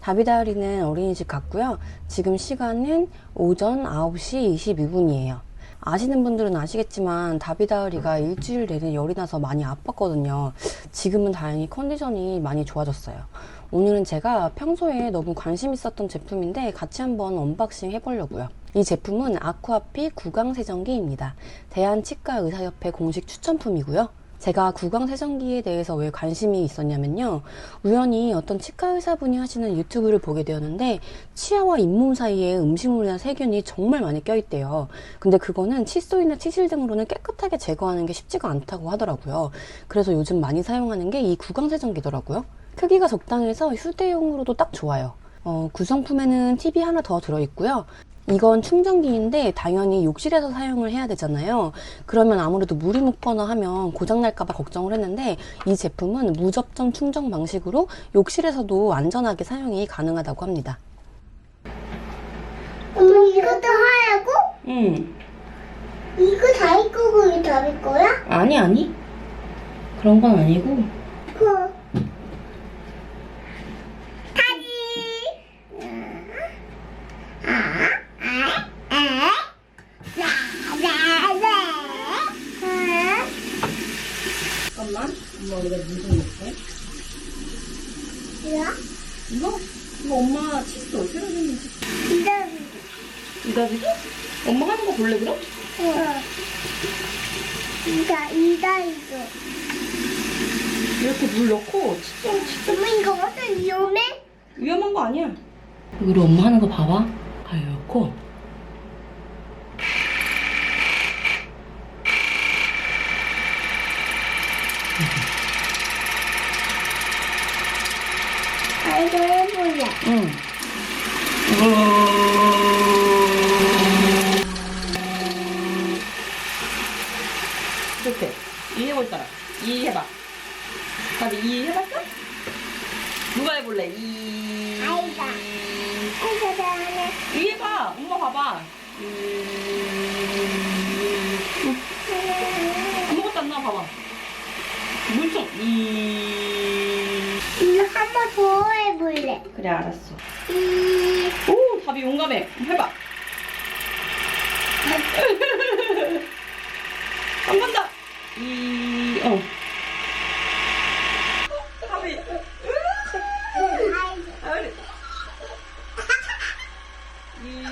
다비다리는 어린이집 갔고요. 지금 시간은 오전 9시 22분이에요. 아시는 분들은 아시겠지만 다비다리가 일주일 내내 열이 나서 많이 아팠거든요. 지금은 다행히 컨디션이 많이 좋아졌어요. 오늘은 제가 평소에 너무 관심 있었던 제품인데 같이 한번 언박싱 해보려고요. 이 제품은 아쿠아피 구강세정기입니다. 대한치과의사협회 공식 추천품이고요. 제가 구강세정기에 대해서 왜 관심이 있었냐면요. 우연히 어떤 치과 의사분이 하시는 유튜브를 보게 되었는데 치아와 잇몸 사이에 음식물이나 세균이 정말 많이 껴있대요. 근데 그거는 칫솔이나 치실 등으로는 깨끗하게 제거하는 게 쉽지가 않다고 하더라고요. 그래서 요즘 많이 사용하는 게 이 구강세정기더라고요. 크기가 적당해서 휴대용으로도 딱 좋아요. 어, 구성품에는 팁이 하나 더 들어있고요. 이건 충전기인데 당연히 욕실에서 사용을 해야 되잖아요. 그러면 아무래도 물이 묻거나 하면 고장날까봐 걱정을 했는데 이 제품은 무접점 충전 방식으로 욕실에서도 안전하게 사용이 가능하다고 합니다. 엄마 이것도 하라고? 응. 이거 다이 거고 이거 다이 거야? 아니, 아니. 그런 건 아니고. 그 타지. 잠깐만. 엄마 우리가 물좀 먹게. 뭐야? 이거? 이거 엄마 치즈 어디다 줬는지. 이다리. 이다비도? 엄마 하는 거 볼래, 그럼? 어. 이다 이다리도. 이렇게 물 넣고 치즈, 치즈 엄마 이거 완전 위험해? 위험한 거 아니야. 여기로 엄마 하는 거 봐봐. 가요 넣고. 아 이거 해볼래. 응. 이렇게 이해해볼 사람 이 해봐 다들 이 해봤어? 누가 해볼래? 이 아이가. 아이가 잘하네. 이 해봐 엄마 봐봐 이... 아무것도 안 나와 봐봐 물총 이... 이거 한번 더 해볼래. 그래 알았어 이. 오 답이 용감해 해봐 한 번 더. 이, 어. 답이. 이,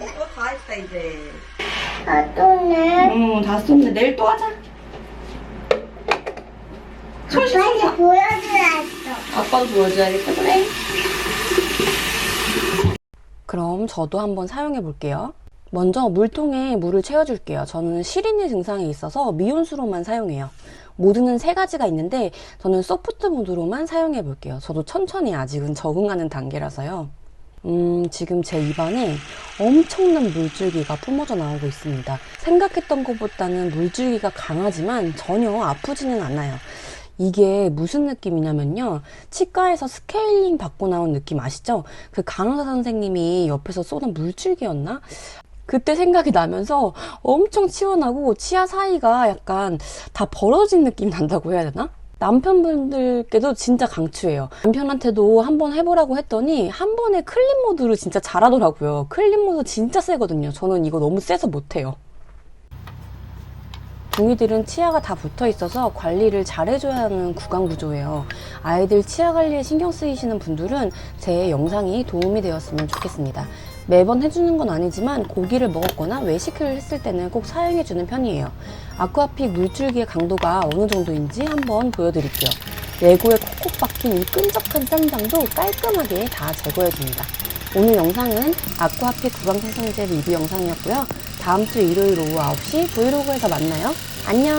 어, 다 했다, 이제. 아 또네. 어, 다 썼네. 내일 또 하자. 손 씻어. 아빠한테 보여줘야겠어. 아빠도 보여줘야겠다, 그래. 그럼 저도 한번 사용해 볼게요. 먼저 물통에 물을 채워줄게요. 저는 시린이 증상이 있어서 미온수로만 사용해요. 모드는 세 가지가 있는데 저는 소프트 모드로만 사용해 볼게요. 저도 천천히 아직은 적응하는 단계라서요. 음, 지금 제 입안에 엄청난 물줄기가 뿜어져 나오고 있습니다. 생각했던 것보다는 물줄기가 강하지만 전혀 아프지는 않아요. 이게 무슨 느낌이냐면요. 치과에서 스케일링 받고 나온 느낌 아시죠? 그 간호사 선생님이 옆에서 쏘는 물줄기였나? 그때 생각이 나면서 엄청 시원하고 치아 사이가 약간 다 벌어진 느낌 난다고 해야 되나? 남편분들께도 진짜 강추해요. 남편한테도 한번 해보라고 했더니 한 번에 클린 모드로 진짜 잘하더라고요. 클린 모드 진짜 세거든요. 저는 이거 너무 세서 못해요. 동이들은 치아가 다 붙어 있어서 관리를 잘 해줘야 하는 구강 구조예요. 아이들 치아 관리에 신경 쓰이시는 분들은 제 영상이 도움이 되었으면 좋겠습니다. 매번 해주는 건 아니지만 고기를 먹었거나 외식을 했을 때는 꼭 사용해주는 편이에요. 아쿠아픽 물줄기의 강도가 어느 정도인지 한번 보여드릴게요. 레고에 콕콕 박힌 이 끈적한 쌈장도 깔끔하게 다 제거해줍니다. 오늘 영상은 아쿠아픽 구강생성제 리뷰 영상이었고요. 다음 주 일요일 오후 9시 브이로그에서 만나요. 안녕!